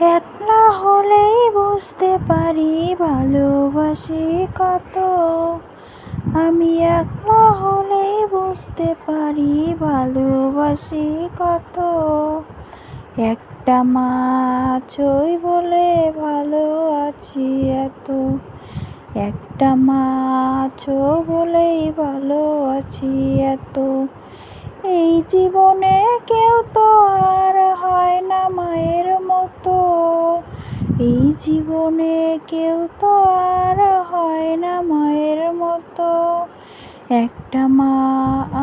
একলা হলেই বুঝতে পারি ভালোবাসি কত। আমি একলা হলেই বুঝতে পারি ভালোবাসি কত। একটা মাছই বলে ভালো আছি এত। একটা মাছও বলেই ভালো আছি এত। এই জীবনে কেউ তো আর হয় না মায়ের মতো। এই জীবনে কেউ তো আর হয় না মায়ের মতো। একটা মা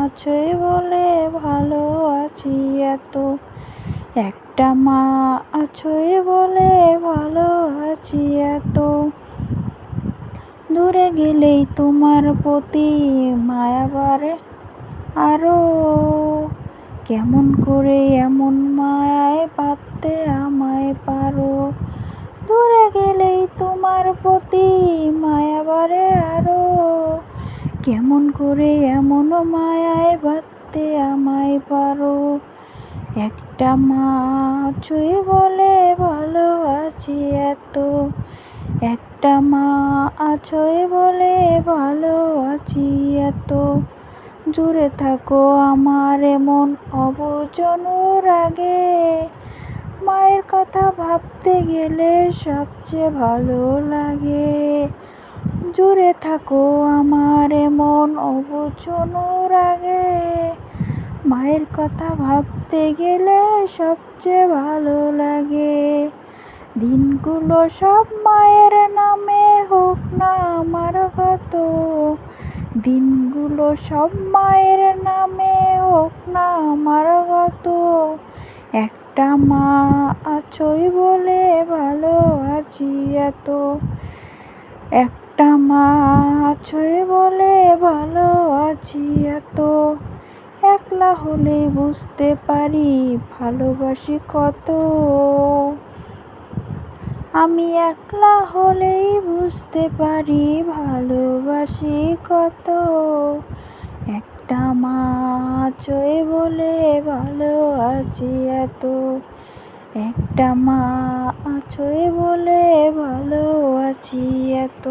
আছে বলে ভালো আছি এত। একটা মা আছে বলে ভালো আছি এত। দূরে গেলেই তোমার প্রতি মায়া বাড়ে আরও। কেমন করে এমন মায়ায় পাততে আমায় পারো দূরে গেলেই তোমার প্রতি মায়া বাড়ে আরও। কেমন করে এমন মায়ায় বাঁধতে আমায় পারো? একটা মা মাছই বলে ভালো আছি এত। একটা মা আছই বলে ভালো আছি এত। জুড়ে থাকো আমার এমন অবচনুর আগে মায়ের কথা ভাবতে গেলে সবচেয়ে ভালো লাগে। জুড়ে থাকো আমার এমন অবচনুর আগে। মায়ের কথা ভাবতে গেলে সবচেয়ে ভালো লাগে। দিনগুলো সব মায়ের নামে হোক না আমার কত দিনগুলো সব মায়ের নামে হোক না আমার কত একটা মা আছই বলে ভালো আছি এত। একটা মা আছই বলে ভালো আছি এত। একলা হলে বুঝতে পারি ভালোবাসি কত। আমি একলা হলেই বুঝতে পারি ভালোবাসি কত। একটা মা মাছই বলে ভালো আছি এত। একটা মা আছই বলে ভালো আছি এত।